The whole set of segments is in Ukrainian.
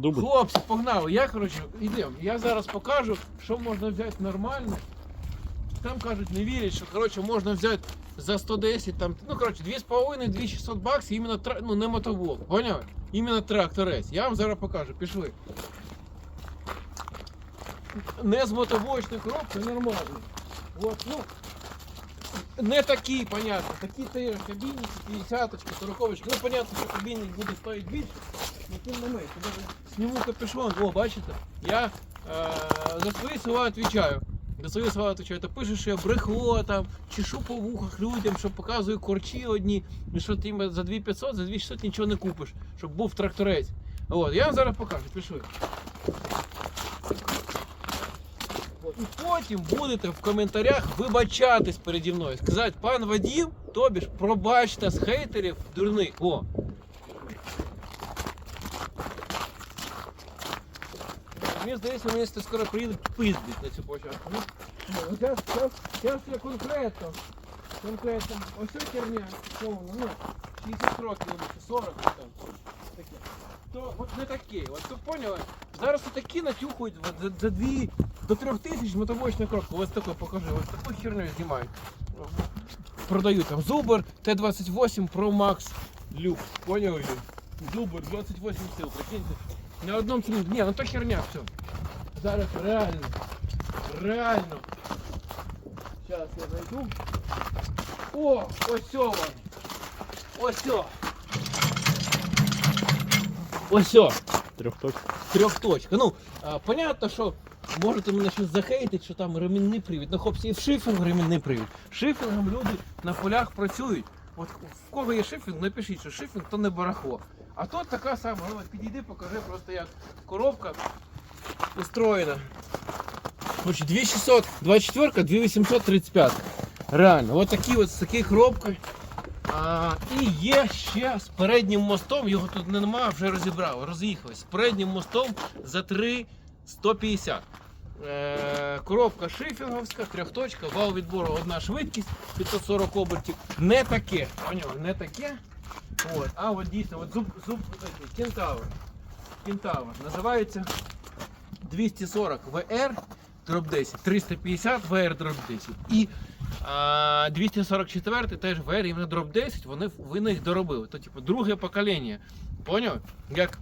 Дубль. Хлопці, погнали. Я, коротше, йдемо. Я зараз покажу, що можна взяти нормально. Там кажуть, не вірять, що коротше, можна взяти за 110, там, ну коротше, 2,5-2600 баксів, іменно тра- ну, не мотоблок, поняли? Іменно тракторець. Я вам зараз покажу, пішли. Не з мотоблочної коробки, нормально. От, ну, не такі, понятно. Такі теж кабінники, 50 40 Ну, понятно, що кабінник буде стоїти більше. Ну, тим не менше, сніму капюшон, о, бачите, я е, за свої слова відповідаю. За свої слова відповідаю. Ти пишеш, що я брехло там, чешу по вухах людям, що показую корчі одні, і що ти за 2500, за 2600 нічого не купиш, щоб був тракторець. От, я вам зараз покажу, пішли. І потім будете в коментарях вибачатись переді мною. Сказати, пан Вадім, тобі ж пробачте з хейтерів дурних. О, Мені здається, мені скоро приїде пиздить на цю початку. Ну, ну, зараз, зараз я конкретно. Конкретно. Ось ця херня, повна, ну, 60 років, 40 там. Таке. То от не такі. От то поняли? Зараз такі натюхують от за, за 2 до 3 тисяч мотобочну коробку. Ось таку покажи, ось таку херню знімають. Продають там Зубр Т-28 Pro Max Люк. Поняли? Зубр 28 сил, прикиньте. На одному циліндрі. Ні, ну то херня, все. Зараз реально. Реально. Зараз я зайду. О, ось о вам. Ось о. Ось о. Трьохточка. Трьохточка. Ну, а, понятно, що можете мене щось захейтити, що там ремінний привід. Ну, хлопці, і в шифінг ремінний привід. Шифінгом люди на полях працюють. От в кого є шифінг, напишіть, що шифінг то не барахло. А тут така сама, ну, підійди, покажи просто як коробка устроєна. Короче, 2600, 24, 2835. Реально, от такі от з такою коробкою. І є ще з переднім мостом, його тут немає, вже розібрав, роз'їхали. З переднім мостом за 3,150. Е, коробка шифінговська, трьохточка, вал відбору одна швидкість 540 обертів. Не таке, поняв, не таке. От, а от дійсно, от зуб, зуб, кентавр. Кентавр. Називається 240 VR дроп 10, 350 VR дроп 10. І а, 244 теж VR іменно дроп 10, вони, вони їх доробили. То типу друге покоління. Поняв? Як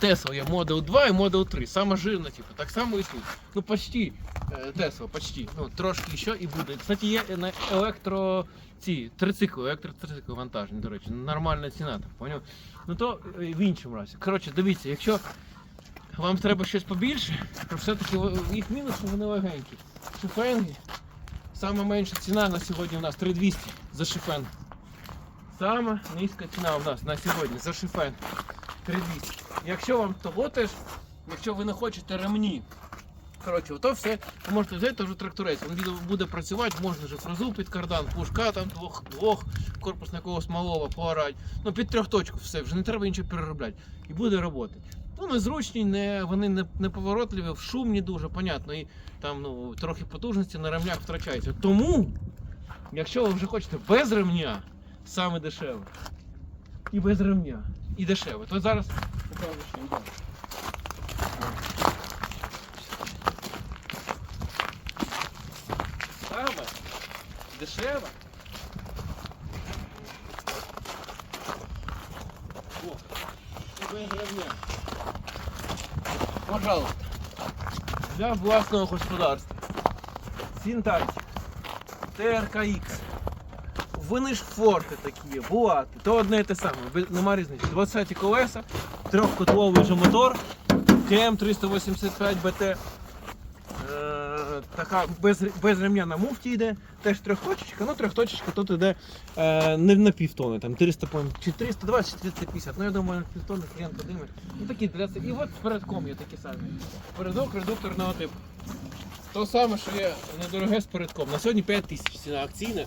Tesla є Model 2 і Model 3. Саме жирно, типу, так само і тут. Ну почти е, Tesla, почти. Ну, трошки ще і буде. Кстати, є на електро ці трицикли, електротрицикли вантажні, до речі, нормальна ціна, так, поняв? Ну то е, в іншому разі. Коротше, дивіться, якщо вам треба щось побільше, то все-таки їх мінус, вони легенькі. Шифенги. Сама менша ціна на сьогодні у нас 3200 за шифен. Сама низька ціна у нас на сьогодні за шифен 3200. Якщо вам того теж, якщо ви не хочете ремні, коротше, то все ви можете взяти теж тракторець. Він буде, працювати, можна вже фразу під кардан, пушка там двох, двох корпус на когось малого поорати. Ну під трьохточку все, вже не треба нічого переробляти. І буде роботи. Ну, незручні, не, вони не, не поворотливі, шумні дуже, понятно, і там ну, трохи потужності на ремнях втрачається. Тому, якщо ви вже хочете без ремня, саме дешеве. І без ремня, і дешеве, то зараз покажу, що йде. Саме дешеве. О, без ремня. Пожалуйста. Для власного господарства. Синтайтик. ТРКХ. Вони ж форти такі, є. То одне і те саме, нема різниці. 20 колеса, трьохкотловий же мотор, КМ 385 БТ. Е, така без, без ремня на муфті йде, теж трьохточечка, ну трьохточечка тут йде е, не на півтони, там 300, по-моєму, чи 320, чи 350, ну я думаю, на півтони клієнт подиме. Ну такі для. І от передком є такі самі. Передок редукторного типу. То саме, що є недороге з передком. На сьогодні 5 тисяч ціна акційна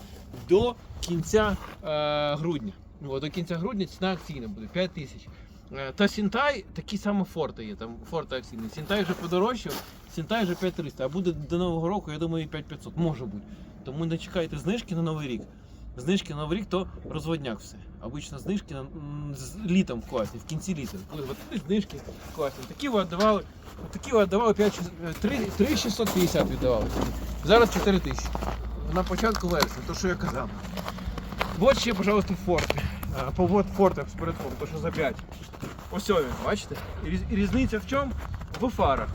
до кінця е, грудня. О, до кінця грудня ціна акційна буде 5 тисяч. Е, Та Сінтай такі саме форти є, там форти акційні. Сінтай вже подорожчав, Сінтай вже 5300, а буде до Нового року, я думаю, 5500, може бути. Тому не чекайте знижки на Новий рік. знижки на Новий рік, то розводняк все. Обично знижки на- з літом класні, в кінці літа. Коли знижки класні. Такі ви віддавали, такі ви віддавали 5, 3, 3 650 віддавали. Зараз 4 тисячі. На початку вересня, то що я казав. Вот ще, пожалуйста, форти. А, По вот фортах передком, то що за 5. Ось він, бачите? І різниця в чому? В фарах.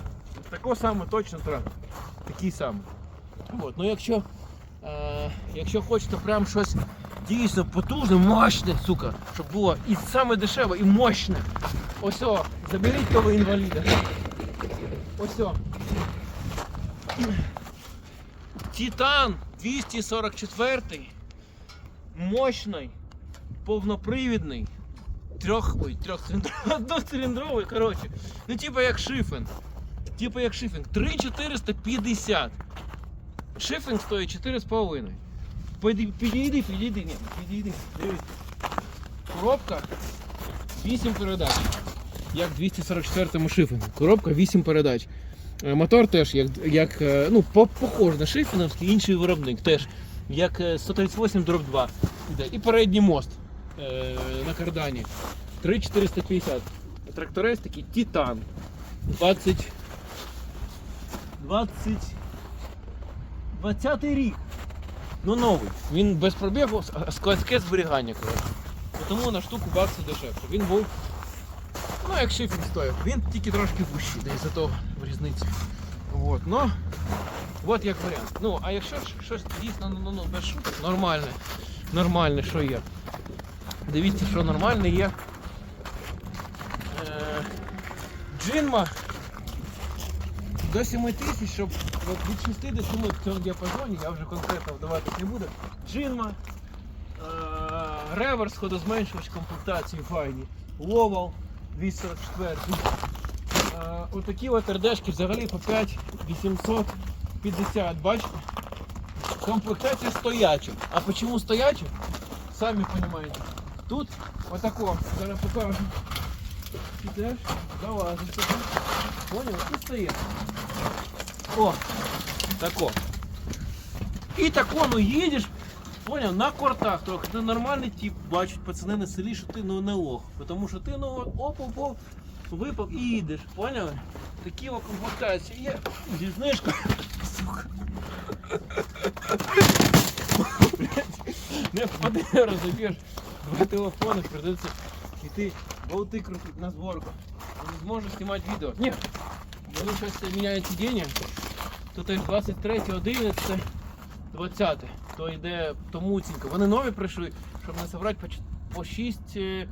Такого саме точно треба. Такий самий. От. Ну якщо, е, якщо хочете прям щось дійсно потужне, мощне, сука, щоб було і саме дешеве, і мощне. Ось о, заберіть того інваліда. Ось о. Титан 244 мощний, повнопривідний, трьох, ой, трьохциліндровий, одноциліндровий, коротше. Ну, типа як шифен. Типа як шифінг. 3450. Шифінг стоїть 4,5. Підійди, підійди, підійди, ні, підійди. Дивись. Коробка 8 передач. Як в 244 шифінгу. Коробка 8 передач. Е, Мотор теж як, як е, ну, похож на шифінгівський, інший виробник теж. Як е, 138 дроб 2 іде. І передній мост е, на кардані. 3450. Тракторець такий Титан. 20. 20. 20 рік. Ну новий. Він без пробігу, складське зберігання. коротше. Тому на штуку баксів дешевше. Він був. Ну, як шифінг стоїв. Він тільки трошки вищий, десь за того в різниці. От, ну, от як варіант. Ну, а якщо щось дійсно ну, ну, без шуток, нормальне, нормальне, що є. Дивіться, що нормальне є. Е, Джинма до 7 тисяч, щоб от від 6 до 7 в цьому діапазоні, я вже конкретно вдаватись не буду. Джинма, е, реверс, ходозменшувач комплектації файні, Ловал 244. Е, Отакі от РДшки взагалі по 5 850, бачите? Комплектація стояча. А чому стояча? Самі розумієте. Тут отако, зараз покажу. Підеш, залазиш туди. Понял? І стоїть. О, тако. І тако, ну їдеш, понял, на кортах трохи. Ти нормальний тип, бачать пацани на селі, що ти ну не лох. Тому що ти ну оп-оп-оп, випав і їдеш, поняли? Такі о комплектації є. Зі знижкою. Сука. Блядь, Не впади, розумієш. Два телефони придеться йти болти крутить на зборку. Не зможу знімати відео. Ні. Вони щось міняють сидіння. Тут аж 23, 11, 20. То йде томуцінько. Вони нові прийшли, щоб не собрати по, ч- по 6 е,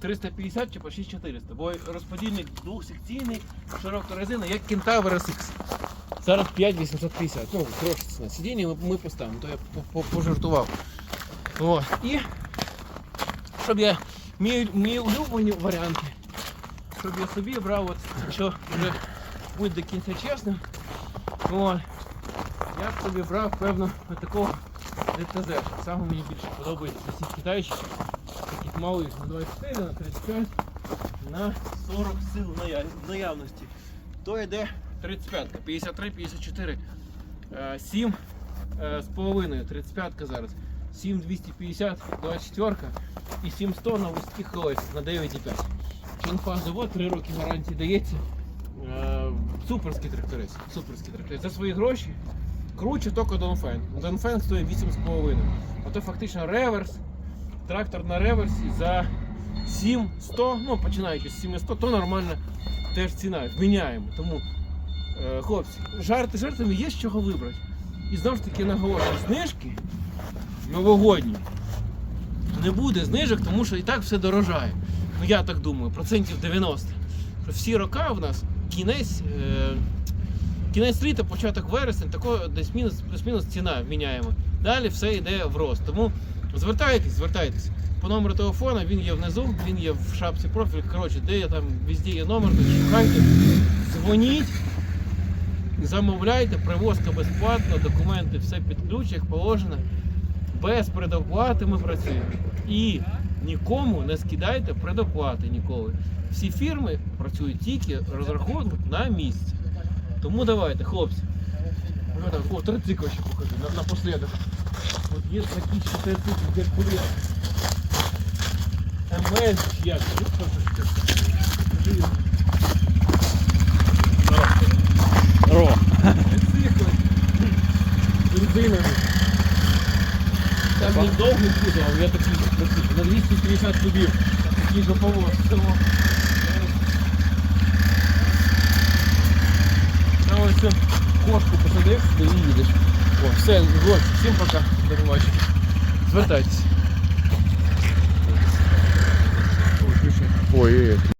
350 чи по 6400. Бо розподільник двохсекційний, широка резина, як Кентавр SX. Зараз 5850. Ну, трошки на сидіння ми, ми поставимо, то я по- по- пожартував. О, і щоб я мій, мій улюблені варіанти, щоб я собі брав, от, якщо вже бути до кінця чесним, от, я б собі брав, певно, такого ДТЗ. Саме мені більше подобається ці китайські, таких малих на 24, на 35, на 40 сил наявності. То йде 35, 53, 54, 7 е, з половиною, 35 зараз. 7250, 24 і 700 на вузьких колесах на 9,5. Чинфа завод 3 роки гарантії дається. Е, суперський тракторець. Суперський тракторець. За свої гроші круче тільки Донфен. Донфен стоїть 8,5. Ото фактично реверс. Трактор на реверсі за 700, ну починаючи з 700, то нормальна теж ціна. Вміняємо. Тому, е, хлопці, жарти жартами є з чого вибрати. І знову ж таки наголошую, знижки новогодні. Не буде знижок, тому що і так все дорожає. Ну я так думаю, процентів 90. Що всі роки в нас кінець, е, кінець літа, початок вересня, тако десь мінус, плюс-мінус ціна міняємо. Далі все йде в рост. Тому звертайтесь, звертайтесь. По номеру телефона він є внизу, він є в шапці профіль. Коротше, де я там везде є номер, шукайте, дзвоніть. Замовляйте, привозка безплатно, документи все під ключ, як положено. Без предоплати ми працюємо. І нікому не скидайте предоплати ніколи. Всі фірми працюють тільки розрахунок на місце. Тому давайте, хлопці. О, трицикл ще покажу, на- напослідок. От є такі ще тут Геркулес. МС як? Ну. Ро. Цикли. Бензинові. Там він довгий кузов, я такий на 250 кубів. Такий же повоз. А ось кошку посадив і їдеш. О, все, вот, всім пока, до побачення. Звертайтесь. Ой,